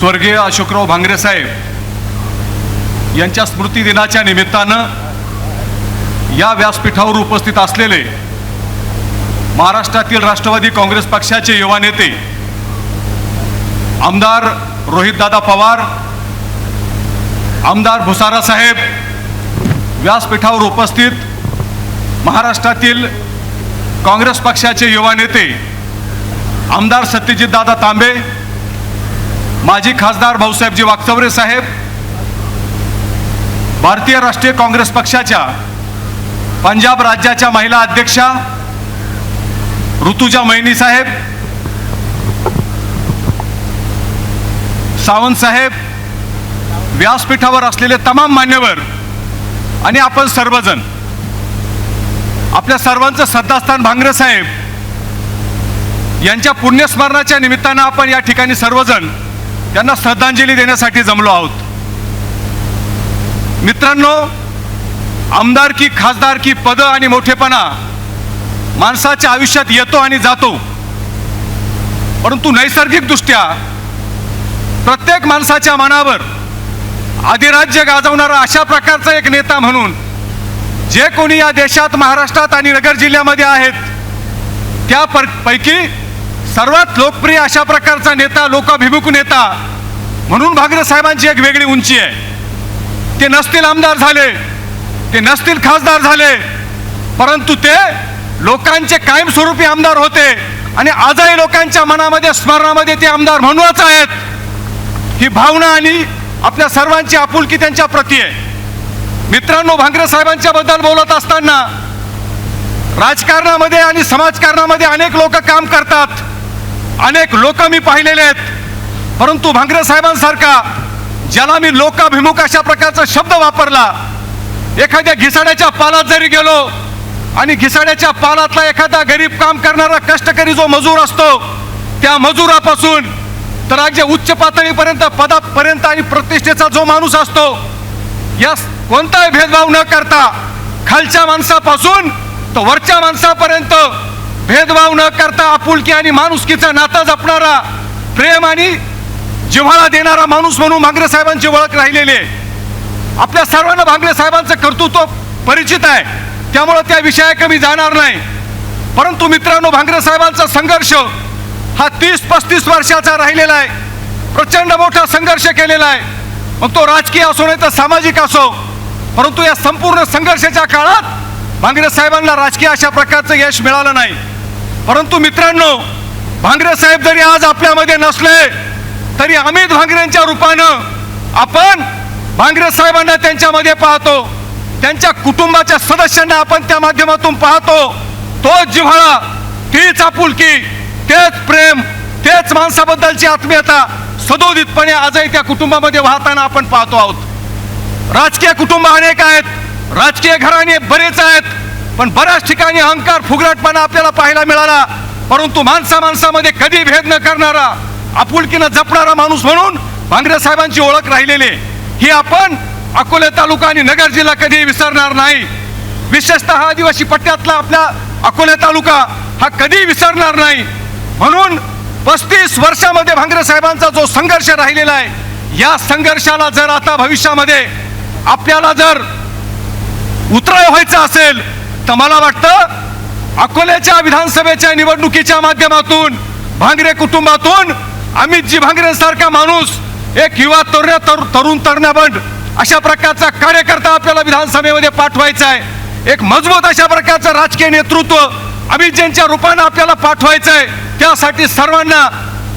स्वर्गीय अशोकराव भांगरे साहेब यांच्या स्मृती दिनाच्या निमित्तानं या व्यासपीठावर उपस्थित असलेले महाराष्ट्रातील राष्ट्रवादी काँग्रेस पक्षाचे युवा नेते आमदार रोहितदादा पवार आमदार भुसारा साहेब व्यासपीठावर उपस्थित महाराष्ट्रातील काँग्रेस पक्षाचे युवा नेते आमदार सत्यजितदादा तांबे माजी खासदार भाऊसाहेबजी वागचौरे साहेब भारतीय राष्ट्रीय काँग्रेस पक्षाच्या पंजाब राज्याच्या महिला अध्यक्षा ऋतुजा मैनी साहेब सावंत साहेब व्यासपीठावर असलेले तमाम मान्यवर आणि आपण सर्वजण आपल्या सर्वांचं श्रद्धास्थान भांगरे साहेब यांच्या पुण्यस्मरणाच्या निमित्तानं आपण या ठिकाणी सर्वजण त्यांना श्रद्धांजली देण्यासाठी जमलो आहोत. मित्रांनो आमदारकी खासदारकी पद आणि मोठेपणा माणसाच्या आयुष्यात येतो आणि जातो. परंतु नैसर्गिकदृष्ट्या प्रत्येक माणसाच्या मनावर अधिराज्य गाजवणारा अशा प्रकारचा एक नेता म्हणून जे कोणी या देशात महाराष्ट्रात आणि नगर जिल्ह्यामध्ये आहेत त्या पर पैकी सर्वात लोकप्रिय अशा प्रकारचा नेता लोकाभिमुख नेता म्हणून भागरे साहेबांची एक वेगळी उंची आहे. ते नसतील आमदार झाले ते नसतील खासदार झाले परंतु ते लोकांचे कायमस्वरूपी आमदार होते आणि आजही लोकांच्या मनामध्ये स्मरणामध्ये ते आमदार म्हणूनच आहेत. ही भावना आणि आपल्या सर्वांची आपुलकी त्यांच्या प्रती आहे. मित्रांनो भांगरे साहेबांच्या बद्दल बोलत असताना राजकारणामध्ये आणि समाजकारणामध्ये अनेक लोक काम करतात. अनेक लोक मी पाहिलेले आहेत. परंतु भांगरे साहेबांसारखा ज्याला मी लोकाभिमुख अशा प्रकारचा शब्द वापरला एखाद्या घिसाड्याच्या पालात जरी गेलो आणि घिसाड्याच्या पालातला एखादा गरीब काम करणारा कष्टकरी जो मजूर असतो त्या मजुरापासून तर अगदी उच्च पातळीपर्यंत पदापर्यंत आणि प्रतिष्ठेचा जो माणूस असतो या कोणताही भेदभाव न करता खालच्या माणसापासून तो वरच्या माणसापर्यंत भेदभाव न करता आपुलकी आणि माणुसकीचं नातं जपणारा प्रेम आणि जिव्हाळा देणारा माणूस म्हणून भांगरे साहेबांची ओळख राहिलेली आहे. आपल्या सर्वांना भांगरे साहेबांचं कर्तृत्व परिचित आहे. त्यामुळं त्या विषयाकडे मी जाणार नाही. परंतु मित्रांनो भांगरे साहेबांचा संघर्ष हा तीस पस्तीस वर्षाचा राहिलेला आहे. प्रचंड मोठा संघर्ष केलेला आहे. मग तो राजकीय असो नाही तर सामाजिक असो. परंतु या संपूर्ण संघर्षाच्या काळात भांगरे साहेबांना राजकीय अशा प्रकारचं यश मिळालं नाही. परंतु मित्रांनो भांगरे साहेब जरी आज आपल्यामध्ये नसले तरी अमित भांगरेंच्या रूपानं आपण भांगरे साहेबांना त्यांच्यामध्ये पाहतो. त्यांच्या कुटुंबाच्या सदस्यांना आपण त्या माध्यमातून पाहतो. तोच जिव्हाळा तीच आपुलकी तेच प्रेम तेच माणसाबद्दलची आत्मीयता सदोदितपणे आजही त्या कुटुंबामध्ये वाहताना आपण पाहतो आहोत. राजकीय कुटुंब अनेक आहेत. राजकीय घराणे बरेच आहेत. पण बऱ्याच ठिकाणी अहंकार फुगराटपणा आपल्याला पाहायला मिळाला. परंतु माणसा माणसामध्ये कधी भेद न करणारा आपुलकीनं जपणारा माणूस म्हणून भांगरे साहेबांची ओळख राहिलेली. आहे. ही आपण अकोले तालुका आणि नगर जिल्हा कधी विसरणार नाही. विशेषतः आदिवासी पट्ट्यातला आपला अकोले तालुका हा कधी विसरणार नाही. म्हणून पस्तीस वर्षामध्ये भांगरे साहेबांचा जो संघर्ष राहिलेला आहे या संघर्षाला जर आता भविष्यामध्ये आपल्याला जर उतराय व्हायचं असेल तर मला वाटतं अकोल्याच्या विधानसभेच्या निवडणुकीच्या माध्यमातून भांगरे कुटुंबातून अमितजी भांगरेंसारखा माणूस एक युवा तरुण तरु- तरुण तरुणाबंड अशा प्रकारचा कार्यकर्ता आपल्याला विधानसभेमध्ये पाठवायचा आहे. एक मजबूत अशा प्रकारचं राजकीय नेतृत्व अमितजींच्या रूपानं आपल्याला पाठवायचं आहे. त्यासाठी सर्वांना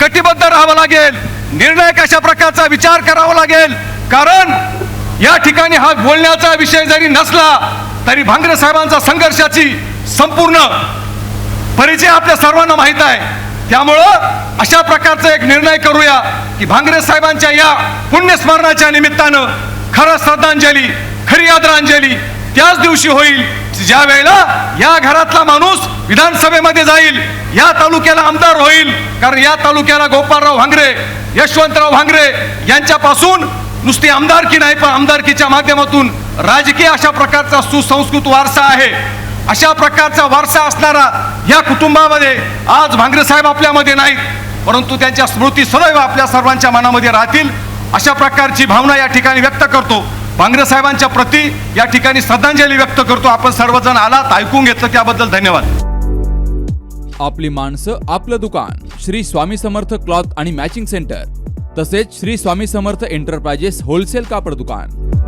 कटिबद्ध राहावं लागेल. निर्णायक अशा प्रकारचा विचार करावा लागेल. कारण या ठिकाणी हा बोलण्याचा विषय जरी नसला तरी भांगरे साहेबांचा संघर्षाची संपूर्ण परिचय आपल्या सर्वांना माहीत आहे. त्यामुळं अशा प्रकारचा एक निर्णय करूया की भांगरे साहेबांच्या या पुण्यस्मरणाच्या निमित्तानं खरं श्रद्धांजली खरी आदरांजली त्याच दिवशी होईल ज्या वेळेला या घरातला माणूस विधानसभेमध्ये जाईल या तालुक्याला आमदार होईल. कारण या तालुक्याला गोपाळराव भांगरे यशवंतराव भांगरे यांच्यापासून नुसती आमदारकी नाही पण आमदारकीच्या माध्यमातून राजकीय अशा प्रकारचा सुसंस्कृत वारसा आहे. अशा प्रकारचा वारसा असणारा या कुटुंबामध्ये आज भांगरे साहेब आपल्यामध्ये नाहीत. परंतु त्यांच्या स्मृती सदैव आपल्या सर्वांच्या मनामध्ये राहतील. अशा प्रकारची भावना या ठिकाणी व्यक्त करतो. भांगरे साहेबांच्या प्रती या ठिकाणी श्रद्धांजली व्यक्त करतो. आपण सर्वजण आलात ऐकून घेतलं त्याबद्दल धन्यवाद. आपली माणसं आपलं दुकान श्री स्वामी समर्थ क्लॉथ आणि मॅचिंग सेंटर तसेच श्री स्वामी समर्थ एंटरप्राइजेस होलसेल कापड दुकान.